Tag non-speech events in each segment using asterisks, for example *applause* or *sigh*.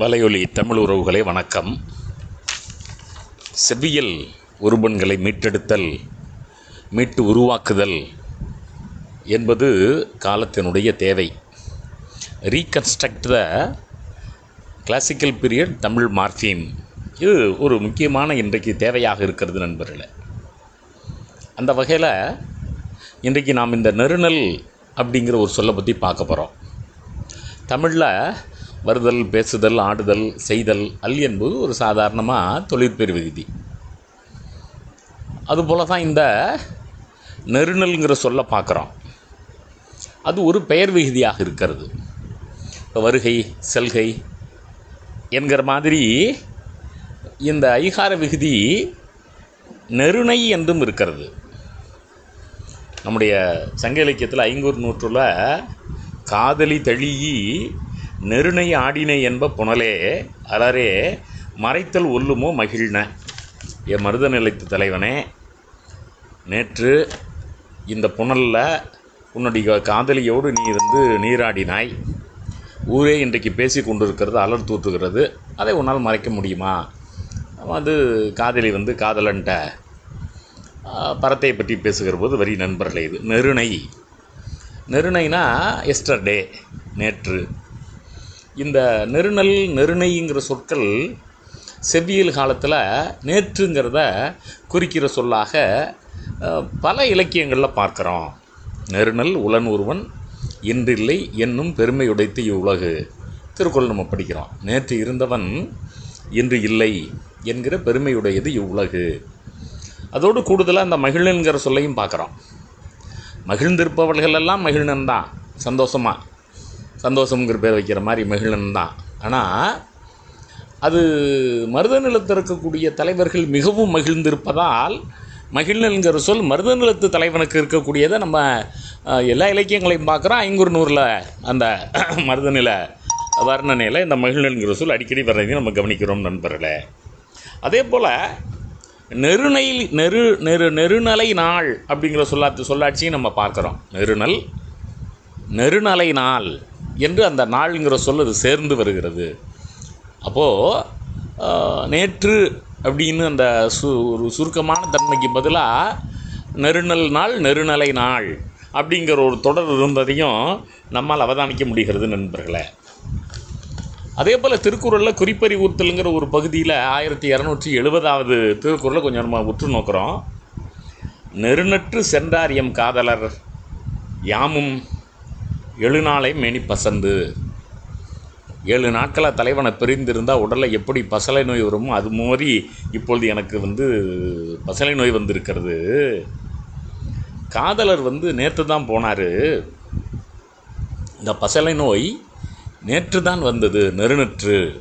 வலையொலி தமிழ் உறவுகளை வணக்கம். செவ்வியல் உருபன்களை மீட்டெடுத்தல் மீட்டு உருவாக்குதல் என்பது காலத்தினுடைய தேவை. Reconstruct the classical period Tamil morpheme. இது ஒரு முக்கியமான இன்றைக்கு தேவையாக இருக்கிறது நண்பர்களே. அந்த வகையில் இன்றைக்கு நாம் இந்த நெருநல் அப்படிங்கிற ஒரு சொல்லை பற்றி பார்க்க போகிறோம் தமிழில் வருதல் பேசுதல் ஆடுதல் செய்தல் அல் என்பது ஒரு சாதாரணமாக தொழிற்பெரு விகுதி. அதுபோல தான் இந்த நெருநல்ங்கிற சொல்ல பார்க்குறோம். அது ஒரு பெயர் விகுதியாக இருக்கிறது. வருகை செல்கை என்கிற மாதிரி இந்த ஐகார விகுதி நெருணை என்றும் இருக்கிறது. நம்முடைய சங்க இலக்கியத்தில் ஐங்கூர் நூற்றில் காதலி தழியி நெருணை ஆடினை என்ப புனலே அலரே மறைத்தல் ஒல்லுமோ மகிழ்ன. என் மருத நிலைத்து தலைவனே நேற்று இந்த புனலில் உன்னுடைய காதலியோடு நீ வந்து நீராடினாய். ஊரே இன்றைக்கு பேசி கொண்டிருக்கிறது அலர் தூற்றுகிறது அதை உன்னால் மறைக்க முடியுமா? அது காதலி வந்து காதலன்ட்ட பரத்தையை பற்றி பேசுகிற போது வரி நண்பர்களே இது. நெருணை நெருணைனா எஸ்டர்டே நேற்று. இந்த நெருநல் நெருணைங்கிற சொற்கள் செவ்வியல் காலத்தில் நேற்றுங்கிறத குறிக்கிற சொல்லாக பல இலக்கியங்களில் பார்க்குறோம். நெருநல் உளன் ஒருவன் இன்றில்லை என்னும் பெருமை இவ்வுலகு. திருக்குறள் நம்ம படிக்கிறோம். நேற்று இருந்தவன் இன்று இல்லை என்கிற பெருமையுடையது இவ்வுலகு. அதோடு கூடுதலாக அந்த மகிழன்கிற சொல்லையும் பார்க்குறோம். மகிழ்ந்திருப்பவர்களெல்லாம் எல்லாம் தான் சந்தோஷமாக சந்தோஷம்ங்கிற பேர் வைக்கிற மாதிரி மகிழன் தான். ஆனால் அது மருத நிலத்தில் இருக்கக்கூடிய தலைவர்கள் மிகவும் மகிழ்ந்திருப்பதால் மகிழ்நன்கிற சொல் மருத நிலத்து தலைவனுக்கு இருக்கக்கூடியதை நம்ம எல்லா இலக்கியங்களையும் பார்க்குறோம். ஐங்குறுநூறில் அந்த *clears throat* மருத நில வர்ணனையில் இந்த மகிழ்நன்கிற சொல் அடிக்கடி வர்றதையும் நம்ம கவனிக்கிறோம் நண்பர்களே. அதே போல் நெருணை நெரு நெரு நெருநலை நாள் அப்படிங்கிற சொல்லாத்து சொல்லாட்சியும் நம்ம பார்க்குறோம். நெருநல் நெருநலை நாள். என்று அந்த நாள்ங்கிற சொல் அது சேர்ந்து வருகிறது. அப்போது நேற்று அப்படின்னு அந்த சு ஒரு சுருக்கமான தன்மைக்கு பதிலாக நெருநல் நாள் நெருநலை நாள் அப்படிங்கிற ஒரு தொடர் இருந்ததையும் நம்மால் அவதானிக்க முடிகிறது நண்பர்களே. அதே போல் திருக்குறளில் குறிப்பறிவுறுத்தலுங்கிற ஒரு பகுதியில் ஆயிரத்தி இரநூற்றி எழுபதாவது திருக்குறளை கொஞ்சம் நம்ம உற்று நோக்கிறோம். நெருநற்று சென்றார் எம் காதலர் யாமும் எழுநாளை மேனி பசந்து. ஏழு நாட்களாக தலைவனை பிரிந்திருந்தால் உடலில் எப்படி பசலை நோய் வருமோ அது மாதிரி இப்பொழுது எனக்கு வந்து பசலை நோய் வந்திருக்கிறது. காதலர் வந்து நேற்று தான் போனார். இந்த பசலை நோய் நேற்று தான் வந்தது நெருநற்று.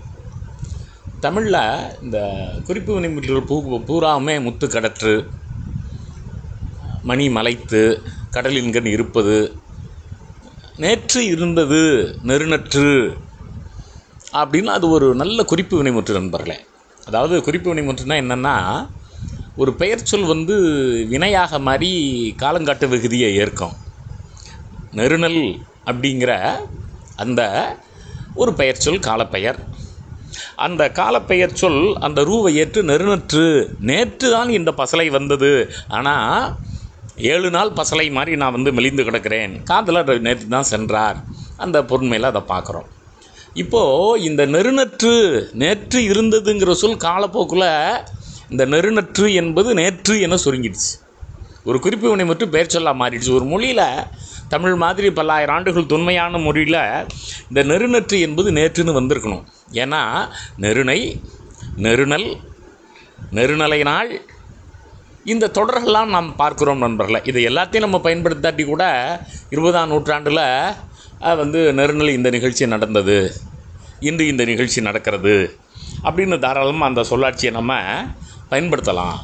தமிழில் இந்த குறிப்பு வினைமுற்றல் பூ பூராமே முத்து கடற்று மணி மலைத்து கடலின்கண் இருப்பது. நேற்று இருந்தது நெருநற்று அப்படின்னு அது ஒரு நல்ல குறிப்பு வினைமுற்று நண்பர்களே. அதாவது குறிப்பு வினைமுற்றுனா என்னென்னா ஒரு பெயர் சொல் வந்து வினையாக மாறி காலங்காட்டு விகுதியை ஏற்கும். நெருநல் அப்படிங்கிற அந்த ஒரு பெயர் சொல் காலப்பெயர். அந்த காலப்பெயர் சொல் அந்த ரூவை ஏற்று நெருநற்று. நேற்று தான் இந்த பசலை வந்தது. ஆனால் ஏழு நாள் பசலை மாதிரி நான் வந்து மெலிந்து கிடக்கிறேன். காதலர் நேற்று தான் சென்றார். அந்த பொருண்மையில் அதை பார்க்குறோம். இப்போது இந்த நெருநற்று நேற்று இருந்ததுங்கிற சொல் காலப்போக்கில் இந்த நெருநற்று என்பது நேற்று என சுருங்கிடுச்சு. ஒரு குறிப்பு வினை மட்டும் பெயர் சொல்லாக மாறிடுச்சு. ஒரு மொழியில் தமிழ் மாதிரி பல்லாயிரம் ஆண்டுகள் தொன்மையான மொழியில் இந்த நெருநற்று என்பது நேற்றுன்னு வந்திருக்கணும். ஏன்னா நெருணை நெருணல் நெருநலை நாள் இந்த தொடர்கள்லாம் நாம் பார்க்குறோம் நண்பர்களை. இதை எல்லாத்தையும் நம்ம பயன்படுத்தாட்டி கூட இருபதாம் நூற்றாண்டில் வந்து நெருநிலை இந்த நிகழ்ச்சி நடந்தது. இன்று இந்த நிகழ்ச்சி நடக்கிறது. அப்படின்னு தாராளமாக அந்த சொல்லாட்சியை நம்ம பயன்படுத்தலாம்.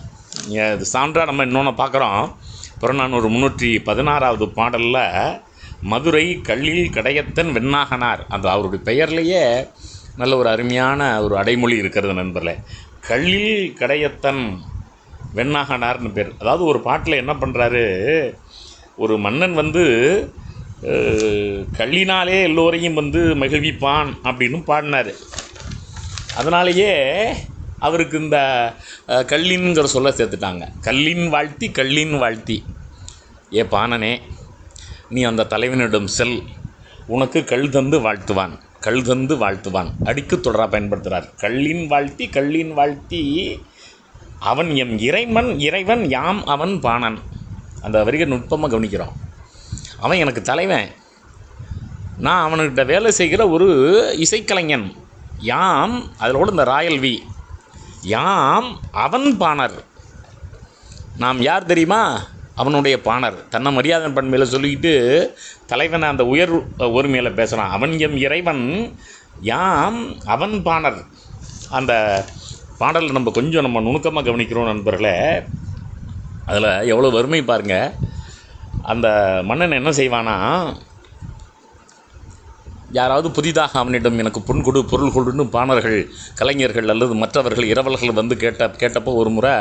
இது சான்றாக நம்ம இன்னொன்று பார்க்குறோம். புறநானூறு முந்நூற்றி பதினாறாவது பாடலில் மதுரை கல்லில் கடையத்தன் வெண்ணாகனார் அந்த அவருடைய பெயர்லேயே நல்ல ஒரு அருமையான ஒரு அடைமொழி இருக்கிறது நண்பர்களே. கல்லில் கடையத்தன் வெண்ணாகனார்னு பேர். அதாவது ஒரு பாட்டில் என்ன பண்ணுறாரு ஒரு மன்னன் வந்து கள்ளினாலே எல்லோரையும் வந்து மகிழ்விப்பான் அப்படின்னு பாடினார். அதனாலேயே அவருக்கு இந்த அஹ், சொல்ல சேர்த்துட்டாங்க. கல்லின் வாழ்த்தி கல்லின் வாழ்த்தி. ஏ பாணனே நீ அந்த தலைவனிடம் செல். உனக்கு கல் தந்து வாழ்த்துவான். கல் தந்து வாழ்த்துவான். அடிக்கு தொடராக பயன்படுத்துகிறார் கல்லின் வாழ்த்தி கல்லின் வாழ்த்தி அவன் எம் இறைவன் இறைவன் யாம் அவன் பாணன். அந்த வரிகை நுட்பமாக கவனிக்கிறோம். அவன் எனக்கு தலைவன். நான் அவன்கிட்ட வேலை செய்கிற ஒரு இசைக்கலைஞன். யாம் அதிலோட இந்த ராயல் வி. யாம் அவன் பாணர். நாம் யார் தெரியுமா? அவனுடைய பாணர். தன்னை மரியாதை பண்மையில் சொல்லிக்கிட்டு தலைவனை அந்த உயர் ஒருமையில் பேசுகிறான் அவன் எம் இறைவன் யாம் அவன் பாணர். அந்த பாடலை நம்ம கொஞ்சம் நம்ம நுணுக்கமாக கவனிக்கிறோம் நண்பர்களே. அதில் எவ்வளோ வறுமை பாருங்கள் அந்த மன்னன் என்ன செய்வானா யாராவது புதிதாக அவனிடம் எனக்கு பொன் கொடு பொருள் கொடுன்னு பாணர்கள் கலைஞர்கள் அல்லது மற்றவர்கள் இரவல்கள் வந்து கேட்ட கேட்டப்போ ஒரு முறை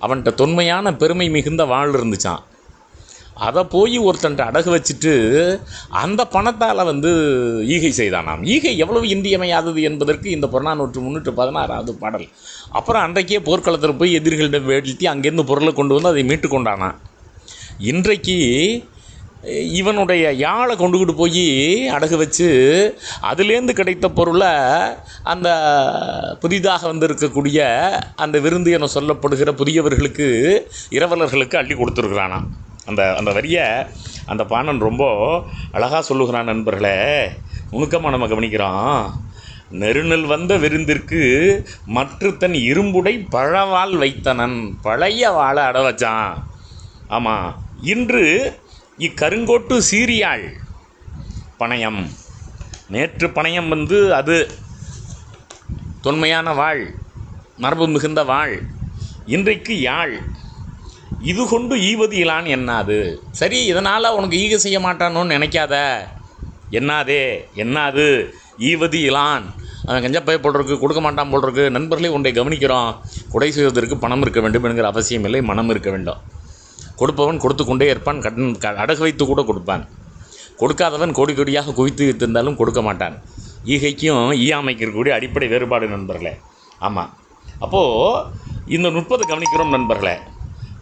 அவன்கிட்ட தொன்மையான பெருமை மிகுந்த வாழ் இருந்துச்சான் அதை போய் ஒருத்தன்ட்ட அடகு வச்சுட்டு அந்த பணத்தால் வந்து ஈகை செய்தானாம் ஈகை எவ்வளவு இன்றியமையாதது என்பதற்கு இந்த புறநானூற்று முன்னூற்று பதினாறாவது பாடல். அப்புறம் அன்றைக்கே போர்க்களத்தில் போய் எதிரிகளிடம் வீழ்த்தி அங்கேருந்து பொருளை கொண்டு வந்து அதை மீட்டு கொண்டானான் இன்றைக்கு இவனுடைய யாழை கொண்டுக்கிட்டு போய் அடகு வச்சு அதுலேருந்து கிடைத்த பொருளை அந்த புதிதாக வந்திருக்கக்கூடிய அந்த விருந்து என சொல்லப்படுகிற புதியவர்களுக்கு இரவலர்களுக்கு அள்ளி கொடுத்துருக்குறானான் அந்த அந்த வரியை அந்த பாணன் ரொம்ப அழகாக சொல்லுகிறான் நண்பர்களே. நுணுக்கமாக நம்ம கவனிக்கிறோம். நெருநல் வந்த விருந்திற்கு மற்ற தன் இரும்புடை பழவாள் வைத்தனன். பழைய வாழை அட வச்சான். ஆமாம் இன்று இக்கருங்கோட்டு சீரியாள் பணயம். நேற்று பணயம் வந்து அது தொன்மையான வாழ் மரபு மிகுந்த வாழ் இன்றைக்கு யாழ் இது கொண்டு ஈவது இலான் என்னாது? சரி இதனால் உனக்கு ஈக செய்ய மாட்டானோன்னு நினைக்காத. என்னாதே? என்னாது? ஈவது இலான். அவன் கஞ்சா பய போடுறதுக்கு கொடுக்க மாட்டான் போடுறதுக்கு நண்பர்களே ஒன்றை கவனிக்கிறோம். கொடை செய்வதற்கு பணம் இருக்க வேண்டும் என்கிற அவசியம் இல்லை மனம் இருக்க வேண்டும். கொடுப்பவன் கொடுத்து கொண்டே இருப்பான் கடன் க- அடகு வைத்து கூட கொடுப்பான். கொடுக்காதவன் கோடி கோடியாக குவித்து வைத்திருந்தாலும் கொடுக்க மாட்டான். ஈகைக்கும் ஈயாமைக்கு இருக்கக்கூடிய அடிப்படை வேறுபாடு நண்பர்களே. ஆமாம் அப்போது இந்த நுட்பத்தை கவனிக்கிறோம் நண்பர்களே.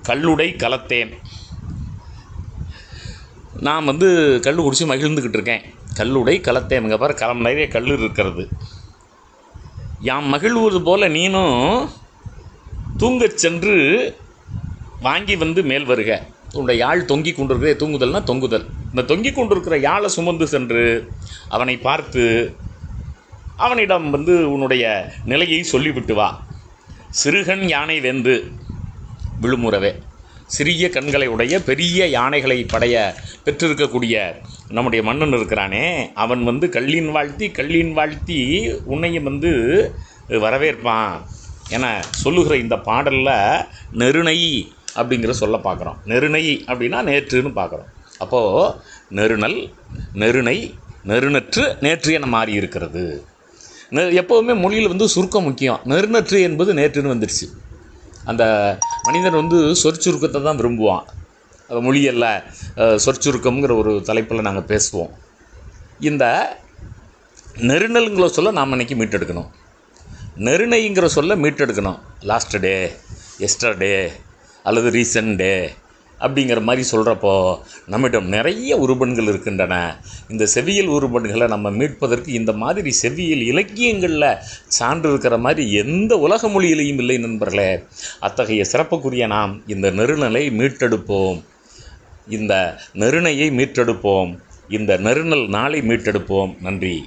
கல்லுடை கலத்தேன். நான் வந்து கல் குடித்து மகிழ்ந்துக்கிட்டு இருக்கேன். கல்லுடை கலத்தேன். இங்கே பாரு கலம் நிறைய கல் இருக்கிறது. யாம் மகிழ்வது போல் நீனும் தூங்கச் சென்று வாங்கி வந்து மேல் வருக. உன்னுடைய யாழ் தொங்கி கொண்டிருக்கிறே தூங்குதல்னா தொங்குதல். இந்த தொங்கி கொண்டிருக்கிற யாழை சுமந்து சென்று அவனை பார்த்து அவனிடம் வந்து உன்னுடைய நிலையை சொல்லிவிட்டு வா. சிறுகன் யானை வெந்து விழுமுறவே. சிறிய கண்களை உடைய பெரிய யானைகளை படைய பெற்றிருக்கக்கூடிய நம்முடைய மன்னன் இருக்கிறானே அவன் வந்து கல்லின் வாழ்த்தி கல்லின் வாழ்த்தி உன்னையும் வந்து வரவேற்பான் என சொல்லுகிற இந்த பாடலில் நெருணை அப்படிங்கிற சொல்ல பார்க்குறோம். நெருணை அப்படின்னா நேற்றுன்னு பார்க்குறோம். அப்போது நெருணல் நெருணை நெருநற்று நேற்று என மாறி இருக்கிறது நெ- எப்போவுமே மொழியில் வந்து சுருக்கம் முக்கியம். நெருநற்று என்பது நேற்றுன்னு வந்துடுச்சு. அந்த மனிதன் வந்து சொற்சுருக்கத்தை தான் விரும்புவான். அது மொழியல்ல. சொற்சுருக்கம்ங்கிற ஒரு தலைப்பில் நாங்கள் பேசுவோம். இந்த நெருநல்ங்கிற சொல்ல நாம் இன்னைக்கு மீட்டெடுக்கணும். நெருணைங்கிற சொல்ல மீட்டெடுக்கணும். லாஸ்ட் டே எஸ்டர்டே அல்லது ரீசன்ட் டே அப்படிங்கிற மாதிரி சொல்கிறப்போ நம்மிடம் நிறைய உருபன்கள் இருக்கின்றன. இந்த செவியல் உருபன்களை நம்ம மீட்பதற்கு இந்த மாதிரி செவியல் இலக்கியங்களில் சான்று இருக்கிற மாதிரி எந்த உலக மொழியிலையும் இல்லை நண்பர்களே. அத்தகைய சிறப்புக்குரிய நாம் இந்த நெருநலை மீட்டெடுப்போம். இந்த நெருணையை மீட்டெடுப்போம். இந்த நெருநல் நாளை மீட்டெடுப்போம். நன்றி.